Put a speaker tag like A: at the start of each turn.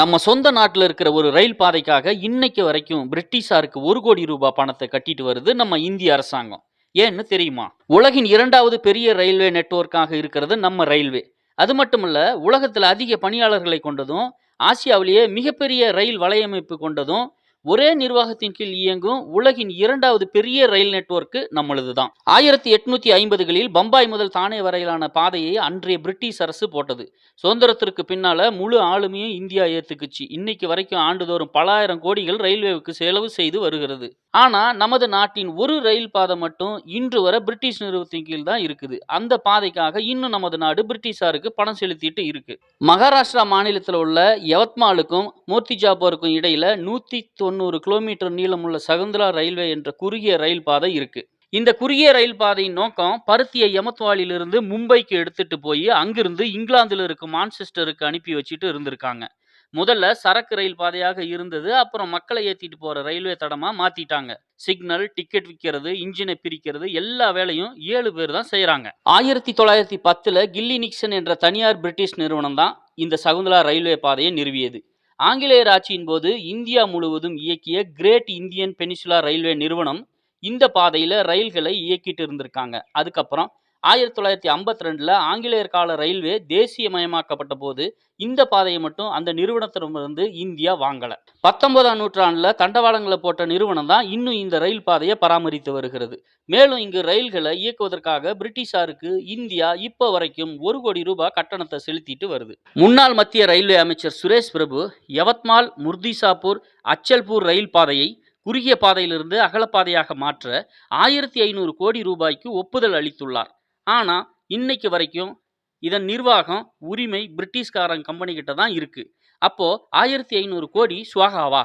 A: நம்ம சொந்த நாட்டில் இருக்கிற ஒரு ரயில் பாதைக்காக இன்னைக்கு வரைக்கும் பிரிட்டிஷாருக்கு ஒரு கோடி ரூபாய் பணத்தை கட்டிட்டு வருது நம்ம இந்திய அரசாங்கம். ஏன்னு தெரியுமா? உலகின் இரண்டாவது பெரிய ரயில்வே நெட்வொர்க்காக இருக்கிறது நம்ம ரயில்வே. அது மட்டுமல்ல உலகத்தில் அதிக பணியாளர்களை கொண்டதும் ஆசியாவிலேயே மிகப்பெரிய ரயில் வலையமைப்பு கொண்டதும் ஒரே நிர்வாகத்தின் கீழ் இயங்கும் உலகின் இரண்டாவது பெரிய ரயில் நெட்வொர்க்கு நம்மளது தான் ஆயிரத்தி எட்நூத்தி ஐம்பதுகளில் பம்பாய் முதல் தானே வரையிலான பாதையை அன்றைய பிரிட்டிஷ் அரசு போட்டது. சுதந்திரத்திற்கு பின்னால முழு ஆளுமையும் இந்தியா ஏத்துக்குச்சு. இன்னைக்கு வரைக்கும் ஆண்டுதோறும் பல ஆயிரம் கோடிகள் ரயில்வேவுக்கு செலவு செய்து வருகிறது. ஆனால் நமது நாட்டின் ஒரு ரயில் பாதை மட்டும் இன்று வரை பிரிட்டிஷ் நிறுவனத்தின் கீழ் தான் இருக்குது. அந்த பாதைக்காக இன்னும் நமது நாடு பிரிட்டிஷாருக்கு பணம் செலுத்திட்டு இருக்கு. மகாராஷ்டிரா மாநிலத்தில் உள்ள யவத்மாலுக்கும் மூர்த்திஜாபூருக்கும் இடையில நூற்றி தொண்ணூறு கிலோமீட்டர் நீளமுள்ள சகுந்தலா ரயில்வே என்ற குறுகிய ரயில் பாதை இருக்கு. இந்த குறுகிய ரயில் பாதையின் நோக்கம் பருத்தியை யமத்வாலிலிருந்து மும்பைக்கு எடுத்துட்டு போய் அங்கிருந்து இங்கிலாந்துல இருக்கும் மான்செஸ்டருக்கு அனுப்பி வச்சுட்டு இருந்திருக்காங்க. முதல்ல சரக்கு ரயில் பாதையாக இருந்தது. அப்புறம் மக்களை ஏத்திட்டு போற ரயில்வே தடமா மாத்திட்டாங்க. சிக்னல் டிக்கெட் விற்கிறது இன்ஜினை பிரிக்கிறது எல்லா வேலையும் ஏழு பேர் தான் செய்கிறாங்க ஆயிரத்தி தொள்ளாயிரத்தி பத்துல கில்லி நிக்சன் என்ற தனியார் பிரிட்டிஷ் நிறுவனம் தான் இந்த சகுந்தலா ரயில்வே பாதையை நிறுவியது. ஆங்கிலேயர் ஆட்சியின் போது இந்தியா முழுவதும் இயக்கிய கிரேட் இந்தியன் பெனிசுலா ரயில்வே நிறுவனம் இந்த பாதையில ரயில்களை இயக்கிட்டு இருந்திருக்காங்க. அதுக்கப்புறம் ஆயிரத்தி தொள்ளாயிரத்தி ஐம்பத்தி ரெண்டில் ஆங்கிலேயர் கால ரயில்வே தேசியமயமாக்கப்பட்ட போது இந்த பாதையை மட்டும் அந்த நிறுவனத்திடமிருந்து இந்தியா வாங்கலை. பத்தொன்பதாம் நூற்றாண்டில் தண்டவாளங்களை போட்ட நிறுவனம் தான் இன்னும் இந்த ரயில் பாதையை பராமரித்து வருகிறது. மேலும் இங்கு ரயில்களை இயக்குவதற்காக பிரிட்டிஷாருக்கு இந்தியா இப்போ வரைக்கும் ஒரு கோடி ரூபாய் கட்டணத்தை செலுத்திட்டு வருது. முன்னாள் மத்திய ரயில்வே அமைச்சர் சுரேஷ் பிரபு யவத்மால் முர்திசாப்பூர் அச்சல்பூர் ரயில் பாதையை குறுகிய பாதையிலிருந்து அகலப்பாதையாக மாற்ற ஆயிரத்தி ஐநூறு கோடி ரூபாய்க்கு ஒப்புதல் அளித்துள்ளார். ஆனால் இன்னைக்கு வரைக்கும் இதன் நிர்வாகம் உரிமை பிரிட்டிஷ்காரன் கம்பெனிகிட்ட தான் இருக்குது அப்போது ஆயிரத்தி ஐநூறு கோடி சுவாகாவா